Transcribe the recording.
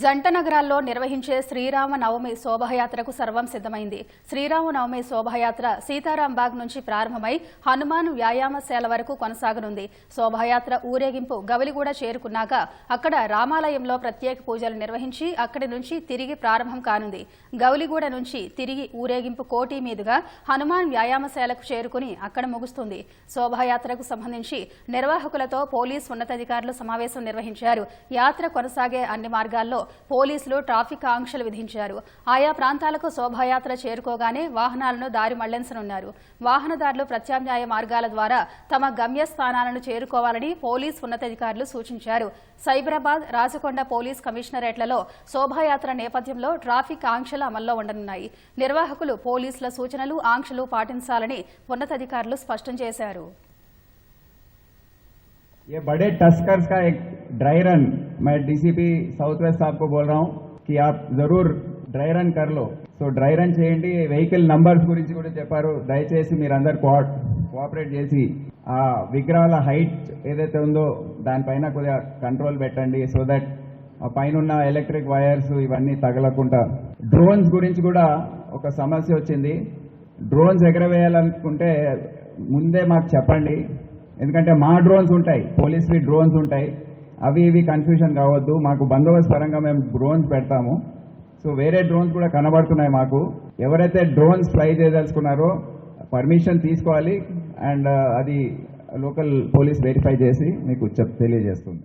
జంట నగరాల్లో నిర్వహించే శ్రీరామ నవమి శోభాయాత్రకు సర్వం సిద్ధమైంది. శ్రీరామ నవమి శోభాయాత్ర సీతారాం బాగ్ నుంచి ప్రారంభమై హనుమాన్ వ్యాయామశాల వరకు కొనసాగనుంది. శోభాయాత్ర ఊరేగింపు గవలిగూడ చేరుకున్నాక అక్కడ రామాలయంలో ప్రత్యేక పూజలు నిర్వహించి అక్కడి నుంచి తిరిగి ప్రారంభం కానుంది. గౌలిగూడ నుంచి తిరిగి ఊరేగింపు కోటి మీదుగా హనుమాన్ వ్యాయామశాలకు చేరుకుని అక్కడ ముగుస్తుంది. శోభాయాత్రకు సంబంధించి నిర్వాహకులతో పోలీస్ ఉన్నతాధికారులు సమావేశం నిర్వహించారు. యాత్ర కొనసాగే అన్ని మార్గాల్లో పోలీసులు ట్రాఫిక్ ఆంక్షలు విధించారు ఆయా ప్రాంతాలకు శోభాయాత్ర చేరుకోగానే వాహనాలను దారి మళ్లించనున్నారు వాహనదారులు ప్రత్యామ్నాయ మార్గాల ద్వారా తమ గమ్యస్థానాలను చేరుకోవాలని పోలీస్ ఉన్నతాధికారులు సూచించారు సైబరాబాద్ రాచకొండ పోలీస్ కమిషనరేట్లలో శోభాయాత్ర నేపథ్యంలో ట్రాఫిక్ ఆంక్షలు అమల్లో ఉండనున్నాయి నిర్వాహకులు పోలీసుల సూచనలు ఆంక్షలు పాటించాలని ఉన్నతాధికారులు స్పష్టం చేశారు ये बड़े टस्कर्स का एक ड्राई रन मैं डीसीपी साउथ वेस्ट साहब को बोल रहा हूँ कि आप जरूर డ్రై రన్ కర్లో సో డ్రై రన్ చేయండి వెహికల్ నంబర్స్ గురించి కూడా చెప్పారు దయచేసి మీరందరు కోఆపరేట్ చేసి ఆ విగ్రహాల హైట్ ఏదైతే ఉందో దానిపైన కొద్దిగా కంట్రోల్ పెట్టండి సో దట్ ఆ పైన ఉన్న ఎలక్ట్రిక్ వైర్స్ ఇవన్నీ తగలకుండా డ్రోన్స్ గురించి కూడా ఒక సమస్య వచ్చింది డ్రోన్స్ ఎగరవేయాలనుకుంటే ముందే మాకు చెప్పండి ఎందుకంటే మా డ్రోన్స్ ఉంటాయి పోలీస్వి డ్రోన్స్ ఉంటాయి అవి ఇవి కన్ఫ్యూజన్ కావద్దు. మాకు బందోబస్తు పరంగా మేము డ్రోన్స్ పెడతాము. సో వేరే డ్రోన్స్ కూడా కనబడుతున్నాయి మాకు. ఎవరైతే డ్రోన్స్ ఫ్లై చేయదలుచుకున్నారో పర్మిషన్ తీసుకోవాలి. అండ్ uh, అది లోకల్ పోలీస్ వెరిఫై చేసి మీకు చెప్ తెలియజేస్తుంది.